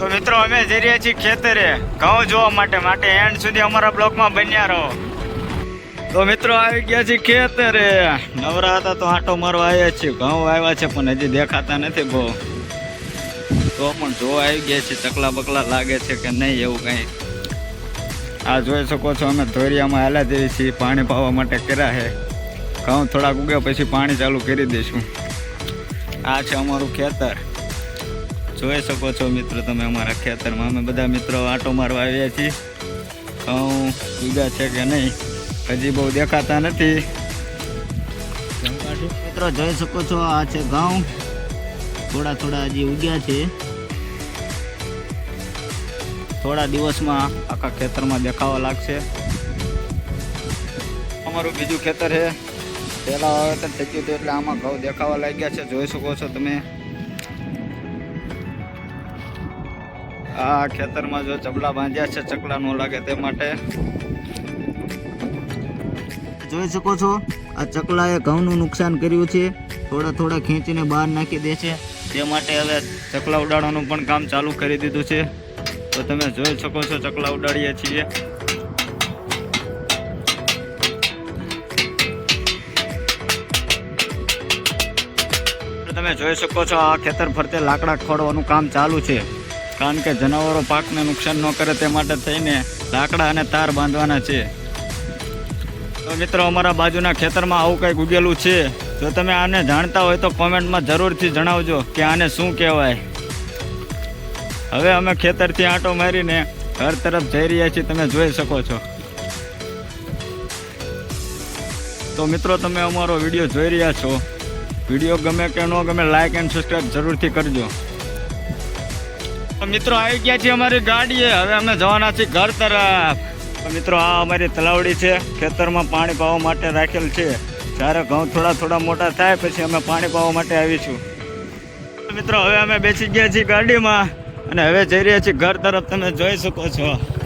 તો મિત્રો, અમે જઈ રહ્યા છીએ ખેતરે. ઘઉં જોવા માટે માટે એન્ડ સુધી અમારા બ્લોકમાં બન્યા રહો. તો મિત્રો, આવી ગયા છે ખેતરે. નવરા હતા તો આંટો મારવા આવ્યા છીએ. ઘઉં આવ્યા છે, પણ હજી દેખાતા નથી બહુ. તો પણ જોવા આવી ગયા છે ચકલા બકલા લાગે છે કે નહીં એવું કંઈ. આ જોઈ શકો છો, અમે ધોરિયામાં હાલા જઈએ છીએ, પાણી પાવા માટે કર્યા છે. ઘઉં થોડાક ઉગ્યા પછી પાણી ચાલુ કરી દઈશું. આ છે અમારું ખેતર. જોઈ શકો છો મિત્રો તમે અમારા ખેતરમાં. અમે બધા મિત્રો આંટો મારવા આવ્યા છીએ. ઘઉં બીજા છે કે નહીં, હજી બહુ દેખાતા નથી. મિત્રો જોઈ શકો છો આ છે ઘઉં. થોડા થોડા હજી ઉગ્યા છે. થોડા દિવસમાં આખા ખેતરમાં દેખાવા લાગશે. અમારું બીજું ખેતર છે. પહેલા વાવેતર થઈ ગયું હતું એટલે આમાં ઘઉં દેખાવા લાગ્યા છે. જોઈ શકો છો તમે. આ ખેતરમાં જો ચબલા બાંધ્યા છે, ચકલા ન લાગે તે માટે. જોઈ શકો છો, આ ચકલાએ ઘઉંનું નુકસાન કર્યું છે. થોડા થોડા ખેંચીને બહાર નાખી દે છે. તે માટે હવે ચકલા ઉડાડવાનું પણ કામ ચાલુ કરી દીધું છે. તો તમે જોઈ શકો છો, ચકલા ઉડાડીએ છીએ. તમે જોઈ શકો છો, આ ખેતર ફરતે લાકડા ખોડવાનું કામ ચાલુ છે. કારણ કે જનાવરો પાકને નુકસાન ન કરે તે માટે થઈને લાકડા અને તાર બાંધવાના છે. તો મિત્રો, અમારા બાજુના ખેતરમાં આવું કંઈક ઉગેલું છે. જો તમે આને જાણતા હોય તો કોમેન્ટમાં જરૂરથી જણાવજો કે આને શું કહેવાય. હવે અમે ખેતરથી આંટો મારીને ઘર તરફ જઈ રહ્યા છીએ, તમે જોઈ શકો છો. તો મિત્રો, તમે અમારો વીડિયો જોઈ રહ્યા છો. વીડિયો ગમે કે ન ગમે લાઇક એન્ડ સબસ્ક્રાઈબ જરૂરથી કરજો. મિત્રો આવી ગયા છીએ અમારી ગાડીએ. હવે અમે જવાના છીએ ઘર તરફ. મિત્રો આ અમારી તલાવડી છે. ખેતરમાં પાણી પાવા માટે રાખેલ છે. જ્યારે ઘઉં થોડા થોડા મોટા થાય પછી અમે પાણી પાવા માટે આવીશું. મિત્રો, હવે અમે બેસી ગયા છીએ ગાડીમાં અને હવે જઈ રહ્યા છીએ ઘર તરફ. તમે જોઈ શકો છો.